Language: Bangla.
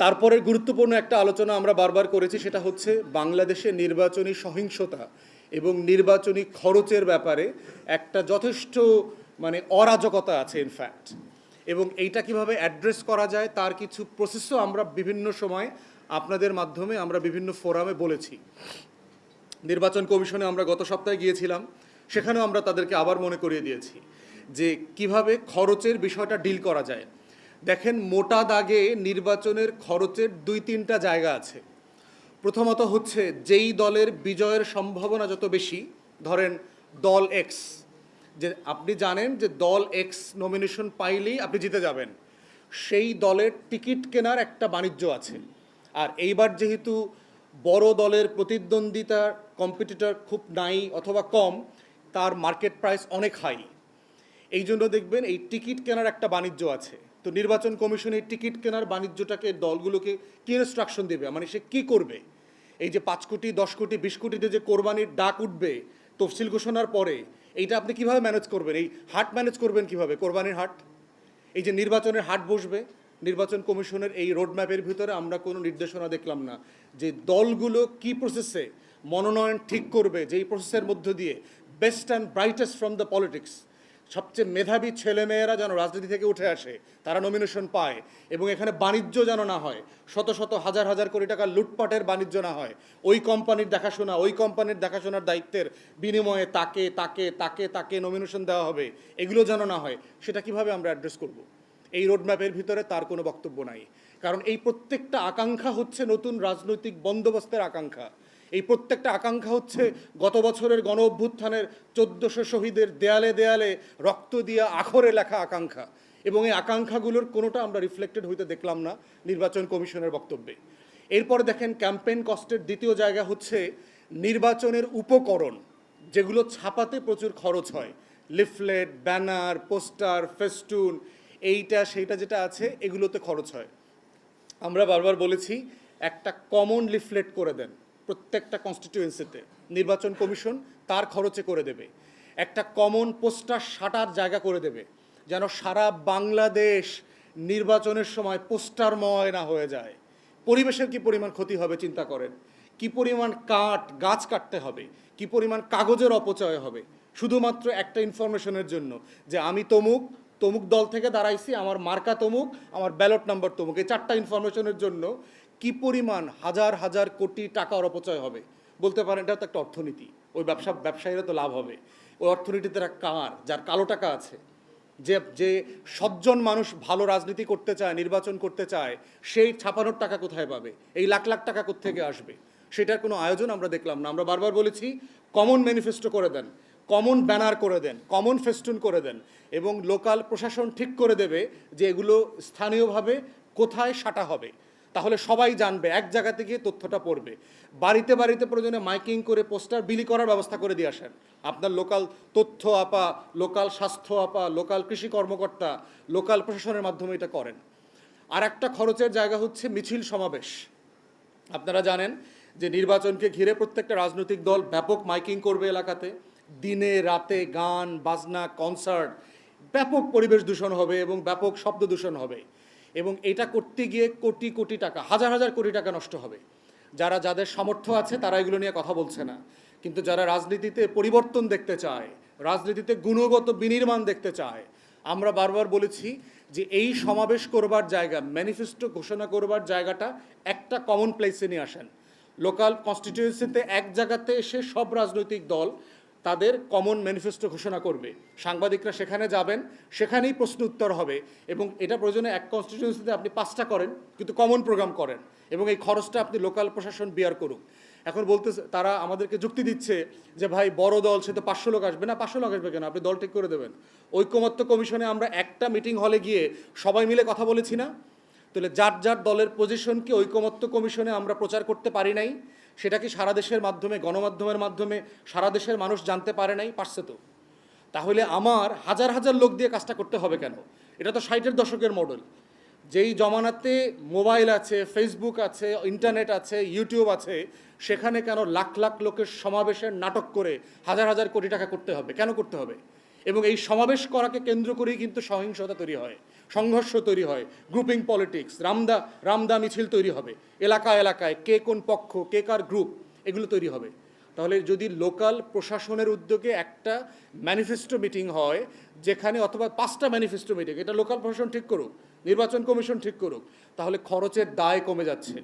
তারপরে গুরুত্বপূর্ণ একটা আলোচনা আমরা বারবার করেছি, সেটা হচ্ছে বাংলাদেশে নির্বাচনী সহিংসতা এবং নির্বাচনী খরচের ব্যাপারে একটা যথেষ্ট মানে অরাজকতা আছে ইনফ্যাক্ট এবং এইটা কীভাবে অ্যাড্রেস করা যায়, তার কিছু প্রসেসও আমরা বিভিন্ন সময় আপনাদের মাধ্যমে আমরা বিভিন্ন ফোরামে বলেছি। নির্বাচন কমিশনে আমরা গত সপ্তাহে গিয়েছিলাম, সেখানেও আমরা তাদেরকে আবার মনে করিয়ে দিয়েছি যে কীভাবে খরচের বিষয়টা ডিল করা যায়। দেখেন মোটা দাগে নির্বাচনের খরচের দুই তিনটা জায়গা আছে। প্রথমত হচ্ছে যেই দলের বিজয়ের সম্ভাবনা যত বেশি, ধরেন দল এক্স যে আপনি জানেন যে দল এক্স নমিনেশন পাইলেই আপনি জিতে যাবেন। সেই দলের টিকিট কেনার একটা বাণিজ্য আছে। আর এইবার যেহেতু বড় দলের প্রতিদ্বন্দ্বিতার কম্পিটিটর খুব নাই অথবা কম, তার মার্কেট প্রাইস অনেক হাই এই জন্য দেখবেন এই টিকিট কেনার একটা বাণিজ্য আছে। তো নির্বাচন কমিশন এই টিকিট কেনার বাণিজ্যটাকে দলগুলোকে কি ইনস্ট্রাকশন দেবে? মানে সে কি করবে? এই যে পাঁচ কোটি, দশ কোটি, বিশ কোটিতে যে কোরবানির ডাক উঠবে, তফসিল ঘোষণার পরে, এইটা আপনি কীভাবে ম্যানেজ করবেন? এই হাট ম্যানেজ করবেন কীভাবে? কোরবানির হাট? এই যে নির্বাচনের হাট বসবে, নির্বাচন কমিশনের এই রোডম্যাপের ভিতরে আমরা কোনো নির্দেশনা দেখলাম না যে দলগুলো কি প্রসেসে মনোনয়ন ঠিক করবে, যেই প্রসেসের মধ্য দিয়ে best and brightest from the politics সবচেয়ে মেধাবী ছেলেমেয়েরা যেন রাজনীতি থেকে উঠে আসে, তারা নমিনেশন পায় এবং এখানে বাণিজ্য যেন না হয়, শত শত হাজার হাজার কোটি টাকা লুটপাটের বাণিজ্য না হয়, ওই কোম্পানির দেখাশোনা, ওই কোম্পানির দেখাশোনার দায়িত্বের বিনিময়ে তাকে তাকে তাকে তাকে নমিনেশন দেওয়া হবে, এগুলো যেন না হয়, সেটা কীভাবে আমরা অ্যাড্রেস করব? এই রোডম্যাপের ভিতরে তার কোনো বক্তব্য নাই। কারণ এই প্রত্যেকটা আকাঙ্ক্ষা হচ্ছে নতুন রাজনৈতিক বন্দোবস্তের আকাঙ্ক্ষা। এই প্রত্যেকটা আকাঙ্ক্ষা হচ্ছে গত বছরের গণ অভ্যুত্থানের চোদ্দশো শহীদের দেয়ালে দেয়ালে রক্ত দিয়া আখরে লেখা আকাঙ্ক্ষা। এবং এই আকাঙ্ক্ষাগুলোর কোনোটা আমরা রিফ্লেক্টেড হইতে দেখলাম না নির্বাচন কমিশনের বক্তব্যে। এরপর দেখেন ক্যাম্পেইন কস্টের দ্বিতীয় জায়গা হচ্ছে নির্বাচনের উপকরণ, যেগুলো ছাপাতে প্রচুর খরচ হয়। লিফলেট, ব্যানার, পোস্টার, ফেস্টুন, এইটা, সেইটা যেটা আছে, এগুলোতে খরচ হয়। আমরা বারবার বলেছি, একটা কমন লিফলেট করে দেন। প্রত্যেকটা কনস্টিটিউয়েন্সিতে নির্বাচন কমিশন তার খরচে করে দেবে। একটা কমন পোস্টার সাটার জায়গা করে দেবে, যেন সারা বাংলাদেশ নির্বাচনের সময় পোস্টারময় না হয়ে যায়। পরিবেশের কি পরিমাণ ক্ষতি হবে চিন্তা করেন। কি পরিমাণ কাঠ, গাছ কাটতে হবে, কি পরিমাণ কাগজের অপচয় হবে। শুধুমাত্র একটা ইনফরমেশনের জন্য যে আমি তমুক তমুক দল থেকে দাঁড়াইছি, আমার মার্কা তমুক, আমার ব্যালট নাম্বার তমুক। এই চারটা ইনফরমেশনের জন্য কি পরিমাণ হাজার হাজার কোটি টাকার অপচয় হবে? বলতে পারেন, এটা তো একটা অর্থনীতি। ওই ব্যবসা, ব্যবসায়ীরা তো লাভ হবে। ওই অর্থনীতিতে কার, যার কালো টাকা আছে। যে যে সজ্জন মানুষ ভালো রাজনীতি করতে চায়, নির্বাচন করতে চায়, সেই ছাপানোর টাকা কোথায় পাবে? এই লাখ লাখ টাকা কোত্থেকে আসবে? সেটার কোনো আয়োজন আমরা দেখলাম না। আমরা বারবার বলেছি কমন ম্যানিফেস্টো করে দেন কমন ব্যানার করে দেন কমন ফেস্টুন করে দেন এবং লোকাল প্রশাসন ঠিক করে দেবে যে এগুলো স্থানীয়ভাবে কোথায় সাটা হবে। তাহলে সবাই জানবে, এক জায়গা থেকে তথ্যটা পড়বে। বাড়িতে বাড়িতে প্রয়োজনে মাইকিং করে পোস্টার বিলি করার ব্যবস্থা করে দিয়ে আসেন। আপনার লোকাল তথ্য আপা, লোকাল স্বাস্থ্য আপা, লোকাল কৃষি কর্মকর্তা, লোকাল প্রশাসনের মাধ্যমে এটা করেন। আর একটা খরচের জায়গা হচ্ছে মিছিল সমাবেশ। আপনারা জানেন যে নির্বাচনকে ঘিরে প্রত্যেকটা রাজনৈতিক দল ব্যাপক মাইকিং করবে এলাকাতে। দিনে, রাতে গান, বাজনা, কনসার্ট, ব্যাপক পরিবেশ দূষণ হবে এবং ব্যাপক শব্দ দূষণ হবে। এবং এটা করতে গিয়ে কোটি কোটি টাকা, হাজার হাজার কোটি টাকা নষ্ট হবে। যারা যাদের সামর্থ্য আছে, তারা এগুলো নিয়ে কথা বলছে না। কিন্তু যারা রাজনীতিতে পরিবর্তন দেখতে চায়, রাজনীতিতে গুণগত বিনির্মাণ দেখতে চায়, আমরা বারবার বলেছি যে এই সমাবেশ করবার জায়গা ম্যানিফেস্টো ঘোষণা করবার জায়গাটা একটা কমন প্লেসে নিয়ে আসেন। লোকাল কনস্টিটিউয়েন্সিতে এক জায়গাতে এসে সব রাজনৈতিক দল তাদের কমন ম্যানিফেস্টো ঘোষণা করবে। সাংবাদিকরা সেখানে যাবেন, সেখানেই প্রশ্ন উত্তর হবে এবং এটা প্রয়োজনে এক কনস্টিটিউয়েন্সিতে আপনি পাঁচটা করেন, কিন্তু কমন প্রোগ্রাম করেন এবং এই খরচটা আপনি লোকাল প্রশাসন বিয়ার করুক। এখন বলতে তারা আমাদেরকে যুক্তি দিচ্ছে যে, ভাই, বড় দল, সে তো পাঁচশো লোক আসবে। না, পাঁচশো লোক আসবে কেন? আপনি দল ঠিক করে দেবেন। ঐক্যমত্য কমিশনে আমরা একটা মিটিং হলে গিয়ে সবাই মিলে কথা বলেছি না? তাহলে যার যার দলের পজিশনকে ঐকমত্য কমিশনে আমরা প্রচার করতে পারি নাই? সেটা কি সারা দেশের মাধ্যমে, গণমাধ্যমের মাধ্যমে সারা দেশের মানুষ জানতে পারে নাই? পারছে তো। তাহলে আমার হাজার হাজার লোক দিয়ে কাজটা করতে হবে কেন? এটা তো ষাটের দশকের মডেল যেই জমানাতে মোবাইল আছে ফেসবুক আছে ইন্টারনেট আছে ইউটিউব আছে, সেখানে কেন লাখ লাখ লোকের সমাবেশের নাটক করে হাজার হাজার কোটি টাকা করতে হবে? কেন করতে হবে? এবং এই সমাবেশ করাকে কেন্দ্র করেই কিন্তু সহিংসতা তৈরি হয়, সংঘর্ষ তৈরি হয় গ্রুপিং পলিটিক্স রামদা রামদা মিছিল তৈরি হবে, এলাকা এলাকায় কে কোন পক্ষ, কে কার গ্রুপ এগুলো তৈরি হবে। তাহলে যদি লোকাল প্রশাসনের উদ্যোগে একটা ম্যানিফেস্টো মিটিং হয়, যেখানে অথবা পাঁচটা ম্যানিফেস্টো মিটিং এটা লোকাল প্রশাসন ঠিক করুক, নির্বাচন কমিশন ঠিক করুক, তাহলে খরচের দায় কমে যাচ্ছে।